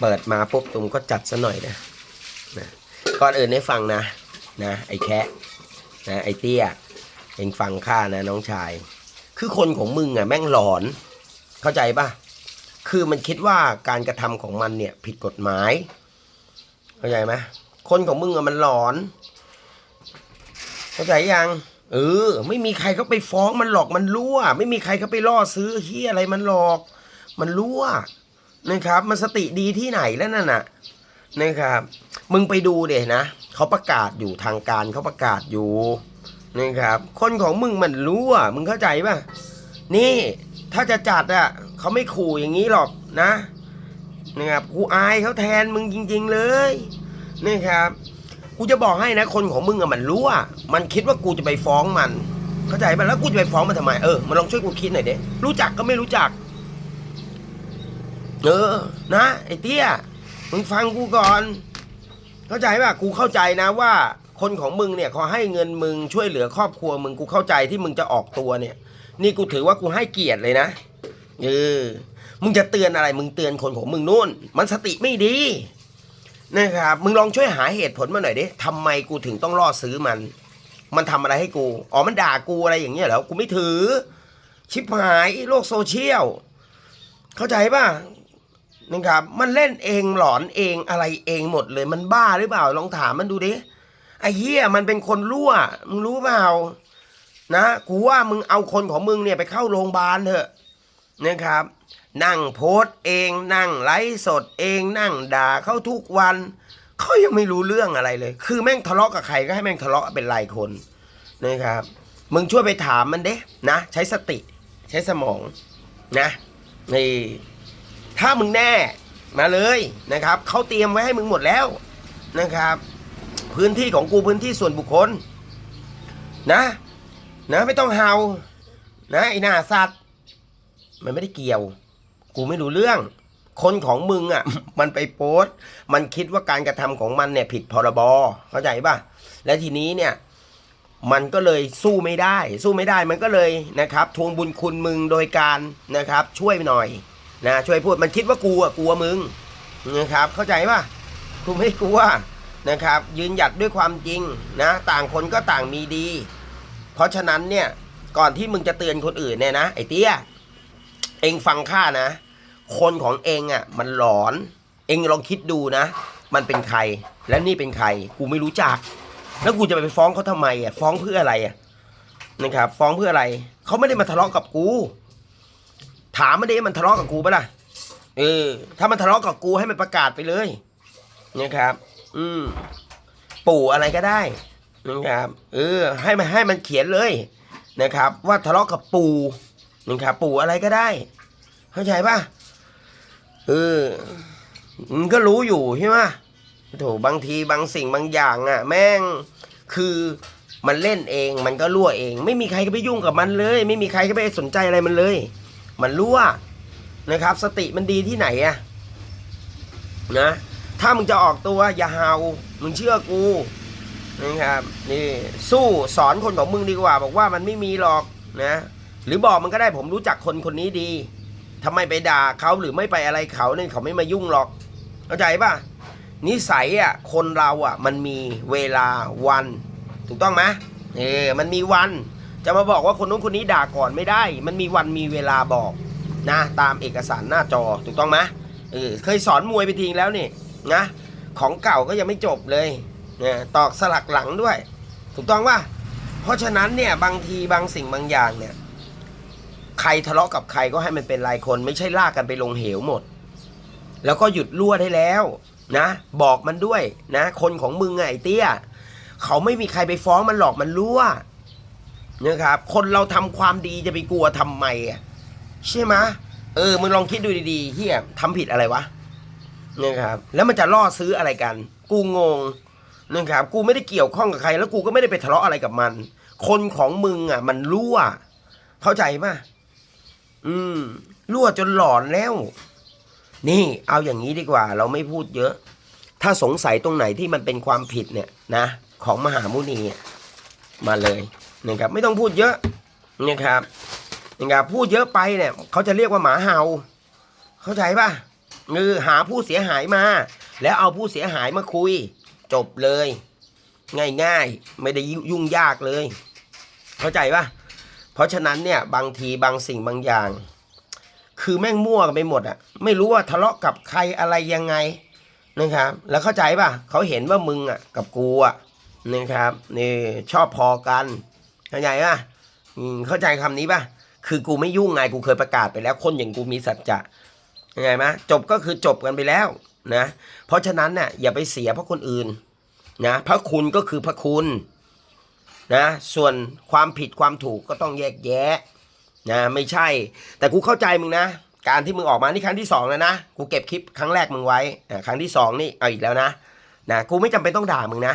เปิดมาปุ๊บตุมก็จัดซะหน่อยนะนะก่อนอื่นให้ฟังนะนะไอ้แคะนะไอ้เตี้ยเองฟังข้านะน้องชาย คือคนของมึงอะแม่งหลอน เข้าใจปะคือมันคิดว่าการกระทำของมันเนี่ยผิดกฎหมาย เข้าใจไหมคนของมึงอะมันหลอน เข้าใจยังเออ ไม่มีใครเขาไปฟ้องมันหรอกมันรั่ว ไม่มีใครเขาไปล่อซื้อเฮียอะไรมันหรอก มันรั่ว นะครับ มันสติดีที่ไหนแล้วนั่นน่ะนะครับ มึงไปดูเดี๋ยนะเขาประกาศอยู่ทางการเขาประกาศอยู่นะครับ คนของมึงมันรั่วมึงเข้าใจป่ะนี่ถ้าจะจัดอะเขาไม่ขู่อย่างนี้หรอกนะนะครับกูอายเขาแทนมึงจริง ๆ เลยนี่ครับกูจะบอกให้นะ คนของมึงอะมันรู้ว่ามันคิดว่ากูจะไปฟ้องมัน เข้าใจป่ะแล้วกูจะไปฟ้องมันทำไมเออมาลองช่วยกูคิดหน่อยเด้รู้จักก็ไม่รู้จัก เออ นะ ไอ้เตี้ย มึงฟังกูก่อน เข้าใจป่ะ กูเข้าใจนะว่า คนของมึงเนี่ยขาให้เงินมึงช่วยเหลือครอบครัวมึง กูเข้าใจที่มึงจะออกตัวเนี่ย นี่กูถือว่ากูให้เกียรติเลยนะ เออ มึงจะเตือนอะไร มึงเตือนคนของมึงนู่น มันสติไม่ดีนะครับ มึงลองช่วยหาเหตุผลมาหน่อยดิทำไมกูถึงต้องล่อซื้อมัน มันทำอะไรให้กู อ๋อ มันด่ากูอะไรอย่างเงี้ยเหรอ กูไม่ถือ ชิบหาย โลกโซเชียล เข้าใจป่ะ นะครับ มันเล่นเองหลอนเองอะไรเองหมดเลย มันบ้าหรือเปล่าลองถามมันดูดิไอ้เหี้ยมันเป็นคนรั่วมึงรู้เปล่า นะกูว่ามึงเอาคนของมึงเนี่ยไปเข้าโรงพยาบาลเถอะนะครับ นั่งโพสต์เองนั่งไลฟ์สดเองนั่งด่าเขาทุกวันเขายังไม่รู้เรื่องอะไรเลย คือแม่งทะเลาะกับใครก็ให้แม่งทะเลาะเป็นรายคนนะครับ มึงช่วยไปถามมันเด้นะ ใช้สติ ใช้สมองนะนี่ ถ้ามึงแน่มาเลยนะครับเขาเตรียมไว้ให้มึงหมดแล้วนะครับ พื้นที่ของกูพื้นที่ส่วนบุคคล นะนะไม่ต้องเฮานะไอหน้าสัตว์ มันไม่ได้เกี่ยว กูไม่รู้เรื่อง คนของมึงอะ มันไปโพสต์มันคิดว่าการกระทำของมันเนี่ย ผิดพรบเข้าใจป่ะ และทีนี้เนี่ย มันก็เลยสู้ไม่ได้ สู้ไม่ได้มันก็เลยนะครับ ทวงบุญคุณมึงโดยการนะครับ ช่วยหน่อย นะช่วยพูดมันคิดว่ากูอะกลัวมึงนะครับ เข้าใจป่ะกูไม่กลัวนะครับ ยืนหยัดด้วยความจริงนะ ต่างคนก็ต่างมีดี เพราะฉะนั้นเนี่ยก่อนที่มึงจะเตือนคนอื่นเนี่ยนะไอ้เตี้ยเองฟังข้านะ คนของเองอะมันหลอน เองลองคิดดูนะ มันเป็นใครและนี่เป็นใคร กูไม่รู้จัก แล้วกูจะไปฟ้องเขาทำไมอะฟ้องเพื่ออะไรอะนะครับ ฟ้องเพื่ออะไรเขาไม่ได้มาทะเลาะกับกู ถามมันดิมันทะเลาะกับกูปะล่ะเออ ถ้ามันทะเลาะกับกูให้มันประกาศไปเลยนะครับ อืม ปู่อะไรก็ได้นะครับ เออ ให้มันให้มันเขียนเลยนะครับ ว่าทะเลาะกับปู่นะครับปู่อะไรก็ได้ เข้าใจป่ะเออมึงก็รู้อยู่ใช่ไหมโถบางทีบางสิ่งบางอย่างอะ แม่งคือมันเล่นเองมันก็รั่วเอง ไม่มีใครก็ไปยุ่งกับมันเลย ไม่มีใครก็ไปสนใจอะไรมันเลย มันรั่วนะครับ สติมันดีที่ไหนอะนะ ถ้ามึงจะออกตัวอย่าเฮามึงเชื่อกูนะครับนี่สู้สอนคนของมึงดีกว่า บอกว่ามันไม่มีหรอกนะ หรือบอกมันก็ได้ผมรู้จักคนคนนี้ดีทำไมไปด่าเขาหรือไม่ไปอะไรเขาเนี่ยเขาไม่มายุ่งหรอกเข้าใจป่ะนิสัยอะคนเราอะมันมีเวลาวัน ถูกต้องไหมเออมันมีวัน จะมาบอกว่าคนนู้นคนนี้ด่าก่อนไม่ได้ มันมีวันมีเวลาบอกนะตามเอกสารหน้าจอถูกต้องไหมเออเคยสอนมวยไปทีแล้วนี่นะของเก่าก็ยังไม่จบเลยเนี่ยตอกสลักหลังด้วย ถูกต้องป่ะเพราะฉะนั้นเนี่ยบางทีบางสิ่งบางอย่างเนี่ยใครทะเลาะกับใครก็ให้มันเป็นรายคน ไม่ใช่ลากกันไปลงเหวหมด แล้วก็หยุดรั่วได้แล้วนะ บอกมันด้วยนะ คนของมึงไงไอ้เตี้ย เขาไม่มีใครไปฟ้องมันหรอกมันรั่ว นะครับ คนเราทำความดีจะไปกลัวทำไมอะใช่ไหมเออมึงลองคิดดูดีๆเฮียทำผิดอะไรวะนะครับ แล้วมันจะล่อซื้ออะไรกัน กูงงนะครับ กูไม่ได้เกี่ยวข้องกับใคร แล้วกูก็ไม่ได้ไปทะเลาะอะไรกับมัน คนของมึงอะ มันรั่ว เข้าใจป่ะอืม รั่วจนหลอนแล้ว นี่ เอาอย่างนี้ดีกว่า เราไม่พูดเยอะ ถ้าสงสัยตรงไหนที่มันเป็นความผิดเนี่ยนะ ของมหามุนีมาเลย นะครับไม่ต้องพูดเยอะนะครับนะครับพูดเยอะไปเนี่ยเขาจะเรียกว่าหมาเห่า เข้าใจปะเออหาผู้เสียหายมา แล้วเอาผู้เสียหายมาคุย จบเลย ง่ายๆ ไม่ได้ยุ่งยากเลย เข้าใจปะเพราะฉะนั้นเนี่ยบางทีบางสิ่งบางอย่าง คือแม่งมั่วกันไปหมดอะไม่รู้ว่าทะเลาะกับใครอะไรยังไงนะครับแล้วเข้าใจปะเขาเห็นว่ามึงอะกับกูอะนะครับนี่ชอบพอกัน เข้าใจปะเข้าใจคำนี้ป่ะ คือกูไม่ยุ่งไงกูเคยประกาศไปแล้ว คนอย่างกูมีสัจจะยังไงมะจบก็คือจบกันไปแล้วนะ เพราะฉะนั้นเนี่ยอย่าไปเสียเพราะคนอื่นนะพระคุณก็คือพระคุณนะส่วนความผิดความถูกก็ต้องแยกแยะนะไม่ใช่ แต่กูเข้าใจมึงนะ การที่มึงออกมานี่ครั้งที่สองแล้วนะกูเก็บคลิปครั้งแรกมึงไว้ครั้งที่สองนี่เอาอีกแล้วนะนะกูไม่จำเป็นต้องด่ามึงนะ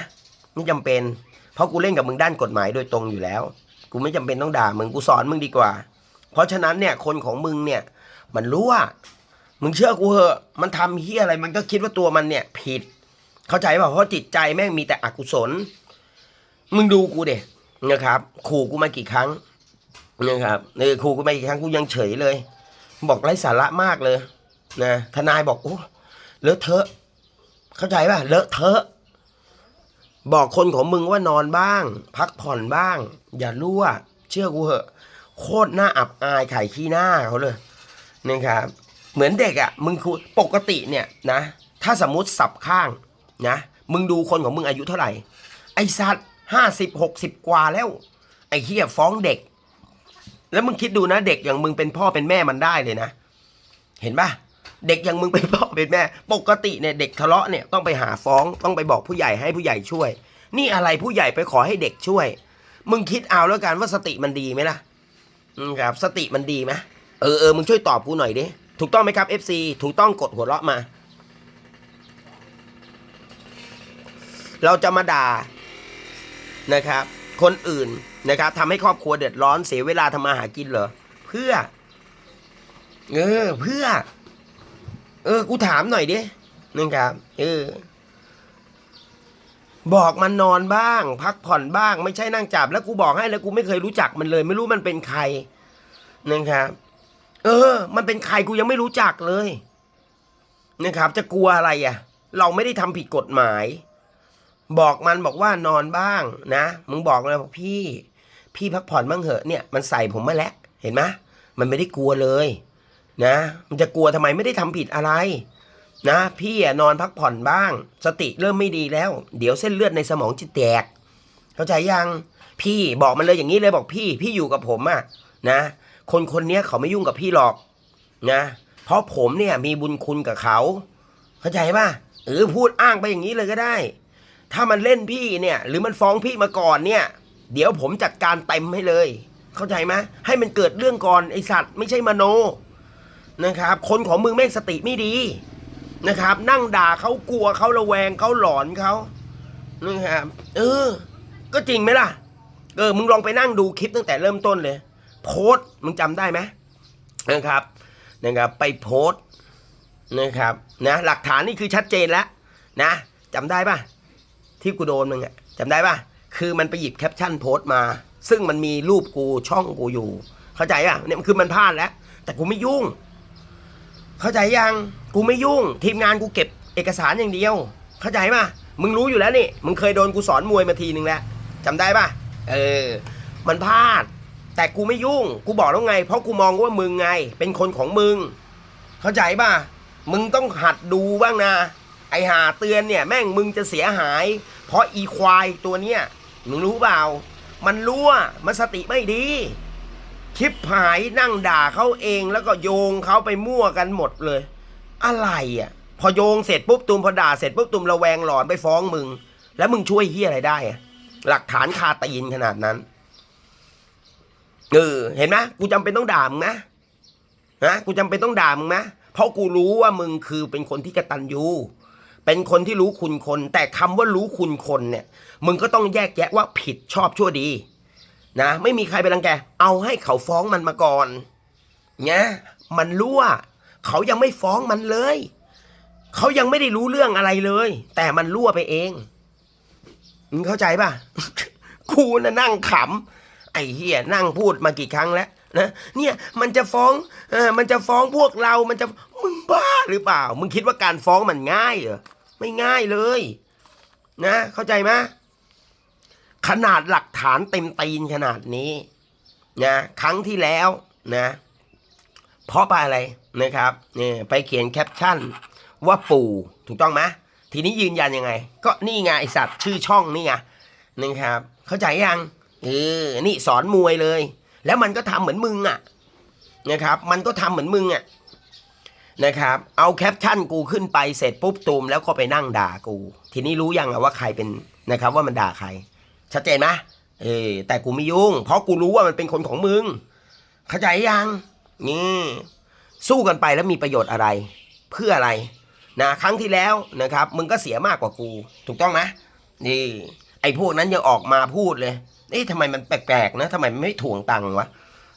ไม่จำเป็น เพราะกูเล่นกับมึงด้านกฎหมายโดยตรงอยู่แล้ว กูไม่จำเป็นต้องด่ามึงกูสอนมึงดีกว่า เพราะฉะนั้นเนี่ยคนของมึงเนี่ย มันรู้ว่ามึงเชื่อกูเหอะ มันทำเฮียอะไรมันก็คิดว่าตัวมันเนี่ย ผิด เข้าใจป่ะเพราะจิตใจแม่งมีแต่อกุศล มึงดูกูเด็นะครับ ขู่กูมากี่ครั้งนะครับเออขู่กูมากี่ครั้งกูยังเฉยเลย บอกไร้สาระมากเลยนะทนายบอกโอ้เลอะเทอะ เข้าใจป่ะเลอะเทอะ บอกคนของมึงว่านอนบ้าง พักผ่อนบ้าง อย่ารั่ว เชื่อกูเหอะ โคตรหน้าอับอายไข่ขี้หน้าเขาเลยนะครับ เหมือนเด็กอะ่ะ มึงคือปกติเนี่ยนะ ถ้าสมมติสับข้างนะ มึงดูคนของมึงอายุเท่าไหร่ ไอสัตว์ห้าสิบหกสิบกว่าแล้ว ไอ้เฮียฟ้องเด็ก แล้วมึงคิดดูนะเด็กอย่างมึงเป็นพ่อเป็นแม่มันได้เลยนะ เห็นปะ เด็กอย่างมึงเป็นพ่อเป็นแม่ ปกติเนี่ยเด็กทะเลาะเนี่ยต้องไปหาฟ้องต้องไปบอกผู้ใหญ่ให้ผู้ใหญ่ช่วย นี่อะไรผู้ใหญ่ไปขอให้เด็กช่วย มึงคิดเอาแล้วกันว่าสติมันดีไหมล่ะอืมครับสติมันดีไหมเออเออมึงช่วยตอบกูหน่อยดิถูกต้องไหมครับ FC ถูกต้องกดหัวเราะมา เราจะมาด่านะครับ คนอื่นนะครับทำให้ครอบครัวเดือดร้อนเสียเวลาทำมาหากินเหรอ เพื่อ เออ เพื่อ เออ กูถามหน่อยดินะครับ เออ บอกมันนอนบ้าง พักผ่อนบ้าง ไม่ใช่นั่งจับ แล้วกูบอกให้แล้วกูไม่เคยรู้จักมันเลย ไม่รู้มันเป็นใครนะครับ เออ มันเป็นใครกูยังไม่รู้จักเลยนะครับ จะกลัวอะไรอะ เราไม่ได้ทำผิดกฎหมาย บอกมันบอกว่านอนบ้าง นะมึงบอกเลยบอกพี่ พี่พักผ่อนบ้างเหอะเนี่ย มันใส่ผมมาแล้ว เห็นไหมมันไม่ได้กลัวเลย นะมันจะกลัวทำไมไม่ได้ทำผิดอะไร นะ พี่อะนอนพักผ่อนบ้าง สติเริ่มไม่ดีแล้ว เดี๋ยวเส้นเลือดในสมองจะแตก เข้าใจยังพี่บอกมันเลยอย่างนี้เลยบอกพี่ พี่อยู่กับผมอะนะ คนคนนี้เขาไม่ยุ่งกับพี่หรอกนะเพราะผมเนี่ยมีบุญคุณกับเขา เข้าใจป่ะเออพูดอ้างไปอย่างนี้เลยก็ได้ ถ้ามันเล่นพี่เนี่ย หรือมันฟ้องพี่มาก่อนเนี่ย เดี๋ยวผมจัดการเต็มให้เลย เข้าใจไหมให้มันเกิดเรื่องก่อนไอสัตว์ไม่ใช่มโน นะครับ คนของมึงแม่งสติไม่ดีนะครับ นั่งด่าเขากลัวเขาระแวงเขาหลอนเขานะครับเออ ก็จริงไหมล่ะ เออ มึงลองไปนั่งดูคลิปตั้งแต่เริ่มต้นเลย โพสต์มึงจำได้ไหมนะครับ นะครับ ไปโพสต์นะครับ นะ หลักฐานนี่คือชัดเจนแล้ว นะจำได้ปะที่กูโดนมึงอะจำได้ปะคือมันไปหยิบแคปชั่นโพสต์มา ซึ่งมันมีรูปกูช่องกูอยู่ เข้าใจปะเนี่ยมันคือมันพลาดแล้ว แต่กูไม่ยุ่ง เข้าใจยังกูไม่ยุ่ง ทีมงานกูเก็บเอกสารอย่างเดียว เข้าใจป่ะมึงรู้อยู่แล้วนี่มึงเคยโดนกูสอนมวยมาทีนึงแล้วจำได้ป่ะเออ มันพลาด แต่กูไม่ยุ่ง กูบอกแล้วไง เพราะกูมองว่ามึงไง เป็นคนของมึง เข้าใจป่ะมึงต้องหัดดูบ้างนะ ไอหาเตือนเนี่ย แม่งมึงจะเสียหาย เพราะอีควายตัวเนี้ยมึงรู้เปล่า มันรั่วมันสติไม่ดี ชิปหายนั่งด่าเขาเองแล้วก็โยงเขาไปมั่วกันหมดเลย อะไรอะ พอโยงเสร็จปุ๊บตุมพอด่าเสร็จปุ๊บตุมระแวงหลอนไปฟ้องมึง แล้วมึงช่วยเฮียอะไรได้อะหลักฐานคาตีนขนาดนั้นเออเห็นไหมกูจำเป็นต้องด่ามึงนะนะกูจำเป็นต้องด่ามึงนะเพราะกูรู้ว่ามึงคือเป็นคนที่กระตัญญูเป็นคนที่รู้คุณคน แต่คำว่ารู้คุณคนเนี่ย มึงก็ต้องแยกแยะว่าผิดชอบชั่วดี นะไม่มีใครไปรังแก เอาให้เขาฟ้องมันมาก่อนเนี่ยมันรั่ว เขายังไม่ฟ้องมันเลย เขายังไม่ได้รู้เรื่องอะไรเลย แต่มันรั่วไปเองมึงเข้าใจป่ะกูน่ะนั่งขำไอ้เฮียนั่งพูดมากี่ครั้งแล้วนะเนี่ยมันจะฟ้องเออมันจะฟ้องพวกเรา มันจะมึงบ้าหรือเปล่า มึงคิดว่าการฟ้องมันง่ายเหรอไม่ง่ายเลย นะ เข้าใจไหม ขนาดหลักฐานเต็มตีนขนาดนี้นะครั้งที่แล้วนะเพราะไปอะไรนะครับเนี่ยไปเขียนแคปชั่นว่าปู่ถูกต้องไหมทีนี้ยืนยันยังไง ก็นี่ไงไอสัตว์ชื่อช่องนี่ไงนะครับ เข้าใจยังเออนี่สอนมวยเลย แล้วมันก็ทำเหมือนมึงอะนะครับ มันก็ทำเหมือนมึงอะนะครับเอาแคปชั่นกูขึ้นไปเสร็จปุ๊บตูมแล้วก็ไปนั่งด่ากู ทีนี้รู้ยังอะว่าใครเป็นนะครับว่ามันด่าใคร ชัดเจนไหมเออแต่กูไม่ยุ่ง เพราะกูรู้ว่ามันเป็นคนของมึง เข้าใจยังนี่สู้กันไปแล้วมีประโยชน์อะไร เพื่ออะไรนะครั้งที่แล้วนะครับ มึงก็เสียมากกว่ากู ถูกต้องไหมนี่ ไอ้พวกนั้นยังออกมาพูดเลยเอ๊ะทำไมมันแปลกๆนะทำไมไม่ถ่วงตังค์วะ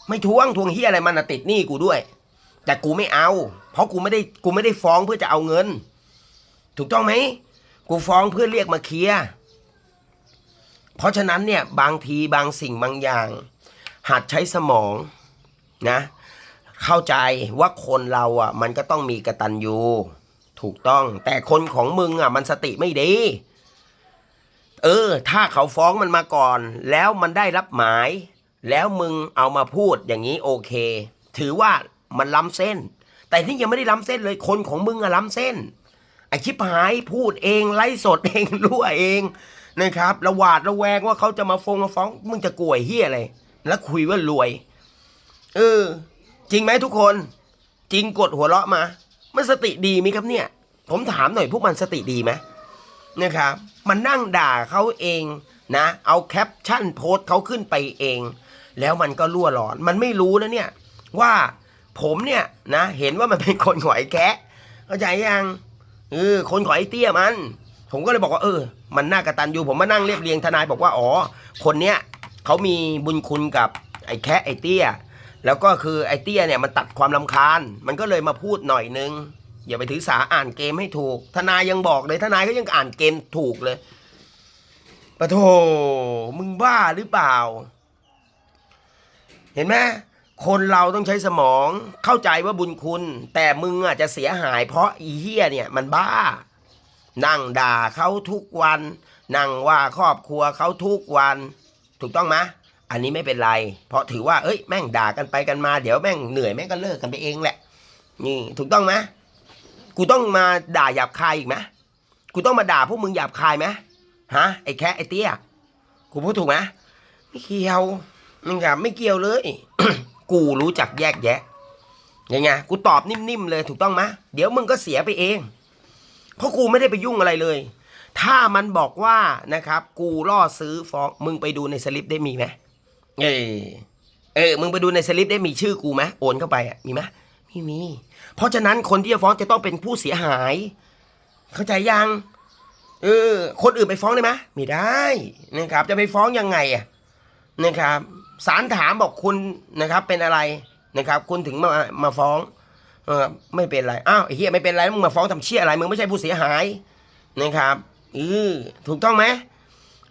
ไม่ทวงทวงเฮียอะไรมันติดหนี้กูด้วย แต่กูไม่เอา เพราะกูไม่ได้กูไม่ได้ฟ้องเพื่อจะเอาเงิน ถูกต้องไหมกูฟ้องเพื่อเรียกมาเคลียร์ เพราะฉะนั้นเนี่ยบางทีบางสิ่งบางอย่าง หัดใช้สมองนะ เข้าใจว่าคนเราอะ มันก็ต้องมีกระตันยูถูกต้อง แต่คนของมึงอะ มันสติไม่ดี เออ ถ้าเขาฟ้องมันมาก่อน แล้วมันได้รับหมาย แล้วมึงเอามาพูดอย่างนี้โอเค ถือว่ามันล้ำเส้น แต่ที่ยังไม่ได้ล้ำเส้นเลยคนของมึงอะล้ำเส้นไอชิบหายพูดเองไล่สดเองรั่วเอง นะครับระหวาดระแวงว่าเขาจะมาฟงมาฟ้องมึงจะกลวไอ้เฮียอะไรแล้วคุยว่ารวย เออ จริงไหมทุกคน จริงกดหัวเราะมามันสติดีไหมครับเนี่ย ผมถามหน่อยพวกมันสติดีไหมนะครับมันนั่งด่าเขาเองนะ เอาแคปชั่นโพสต์เขาขึ้นไปเอง แล้วมันก็รั่วหลอน มันไม่รู้นะเนี่ย ว่าผมเนี่ยนะ เห็นว่ามันเป็นคนของไอ้แกะเข้าใจยังเออคนของไอ้เตี้ยมัน ผมก็เลยบอกว่าเออ มันน่ากระตันอยู่ผมมานั่งเรียบเรียงทนายบอกว่าอ๋อ คนเนี้ยเขามีบุญคุณกับไอ้แคะไอ้เตี้ย แล้วก็คือไอ้เตี้ยเนี่ยมันตัดความลำคาญ มันก็เลยมาพูดหน่อยนึง อย่าไปถือสาอ่านเกมให้ถูก ทนายยังบอกเลยทนายก็ยังอ่านเกมถูกเลยปะโถมึงบ้าหรือเปล่า เห็นไหมคนเราต้องใช้สมองเข้าใจว่าบุญคุณ แต่มึงอะจะเสียหายเพราะอีเหี้ยเนี่ยมันบ้า นั่งด่าเขาทุกวัน นั่งว่าครอบครัวเขาทุกวัน ถูกต้องไหมอันนี้ไม่เป็นไร เพราะถือว่าเอ้ยแม่งด่ากันไปกันมา เดี๋ยวแม่งเหนื่อยแม่งก็เลิกกันไปเองแหละ นี่ถูกต้องไหมกูต้องมาด่าหยาบคายอีกไหมกูต้องมาด่าพวกมึงหยาบคายไหมฮะไอ้แค่ไอ้เตี้ยกูพูดถูกไหมไม่เกี่ยวนะครับไม่เกี่ยวเลย กูรู้จักแยกแยะยังไงกูตอบนิ่มๆเลยถูกต้องไหมเดี๋ยวมึงก็เสียไปเอง เพราะกูไม่ได้ไปยุ่งอะไรเลย ถ้ามันบอกว่านะครับ กูล่อซื้อฟ้องมึงไปดูในสลิปได้มีไหมเออเออมึงไปดูในสลิปได้มีชื่อกูไหมโอนเข้าไปอะมีไหมไม่มี เพราะฉะนั้นคนที่จะฟ้องจะต้องเป็นผู้เสียหาย เข้าใจยังเออคนอื่นไปฟ้องได้ไหมไม่ได้นะครับ จะไปฟ้องยังไงอะนะครับศาลถามบอกคุณนะครับเป็นอะไรนะครับ คุณถึงมามาฟ้อง เออไม่เป็นไรอ้าวไอ้เหี้ยไม่เป็นไรมึงมาฟ้องทำเชี่ยอะไรมึงไม่ใช่ผู้เสียหายนะครับเออถูกต้องไหม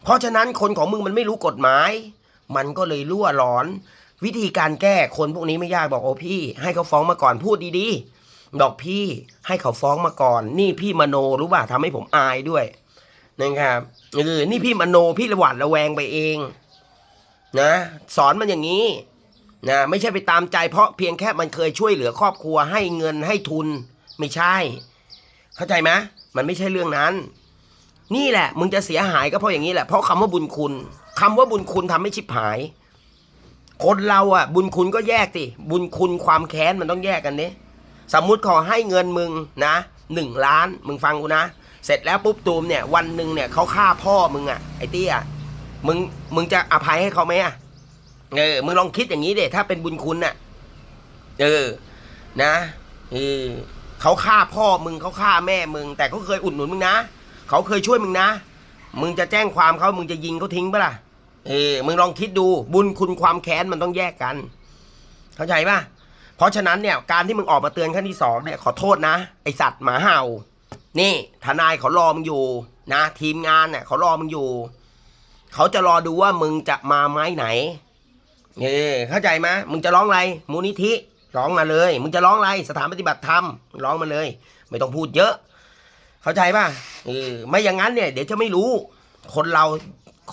เพราะฉะนั้นคนของมึงมันไม่รู้กฎหมาย มันก็เลยรั่วหลอน วิธีการแก้คนพวกนี้ไม่ยากบอกโอ้พี่ ให้เขาฟ้องมาก่อนพูดดีๆบอกพี่ให้เขาฟ้องมาก่อน นี่พี่มโนรู้ป่ะทำให้ผมอายด้วยนะครับเออนี่พี่มโนพี่ระหวาดระแวงไปเอง นะ สอนมันอย่างนี้ นะไม่ใช่ไปตามใจเพราะเพียงแค่มันเคยช่วยเหลือครอบครัวให้เงินให้ทุน ไม่ใช่ เข้าใจไหมมันไม่ใช่เรื่องนั้น นี่แหละ มึงจะเสียหายก็เพราะอย่างนี้แหละเพราะคำว่าบุญคุณคำว่าบุญคุณทำให้ชิบหาย คนเราอะ บุญคุณก็แยกสิบุญคุณความแค้นมันต้องแยกกันเนี้สมมุติขอให้เงินมึงนะหนึ่งล้าน มึงฟังกูนะ เสร็จแล้วปุ๊บตูมเนี่ย วันหนึ่งเนี่ยเขาฆ่าพ่อมึงอะไอ้เตี้ยมึงมึงจะอภัยให้เขาไหมอะ เออมึงลองคิดอย่างนี้เด็ถ้าเป็นบุญคุณน่ะ เออ นะเออเขาฆ่าพ่อมึงเขาฆ่าแม่มึง แต่เขาเคยอุดหนุนมึงนะเขาเคยช่วยมึงนะ มึงจะแจ้งความเขามึงจะยิงเขาทิ้งปะล่ะเออมึงลองคิดดูบุญคุณความแค้นมันต้องแยกกัน เข้าใจปะเพราะฉะนั้นเนี่ย การที่มึงออกมาเตือนขั้นที่สองเนี่ยขอโทษนะไอสัตว์หมาเห่า นี่ทนายเขารอมึงอยู่ นะ ทีมงานเนี่ยเขารอมึงอยู่ เขาจะรอดูว่ามึงจะมาไม้ไหน เออเข้าใจไหมมึงจะร้องอะไรมูลนิธิร้องมาเลย มึงจะร้องอะไรสถานปฏิบัติธรรมร้องมาเลย ไม่ต้องพูดเยอะ เข้าใจป่ะเออไม่อย่างนั้นเนี่ย เดี๋ยวจะไม่รู้ คนเรา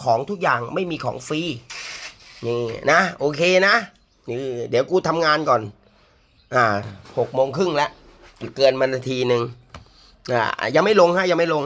ของทุกอย่างไม่มีของฟรีนี่นะโอเคนะนี่เดี๋ยวกูทำงานก่อน อ่าหกโมงครึ่งแล้วเกินมานาทีหนึ่งอ่ายังไม่ลงฮะยังไม่ลง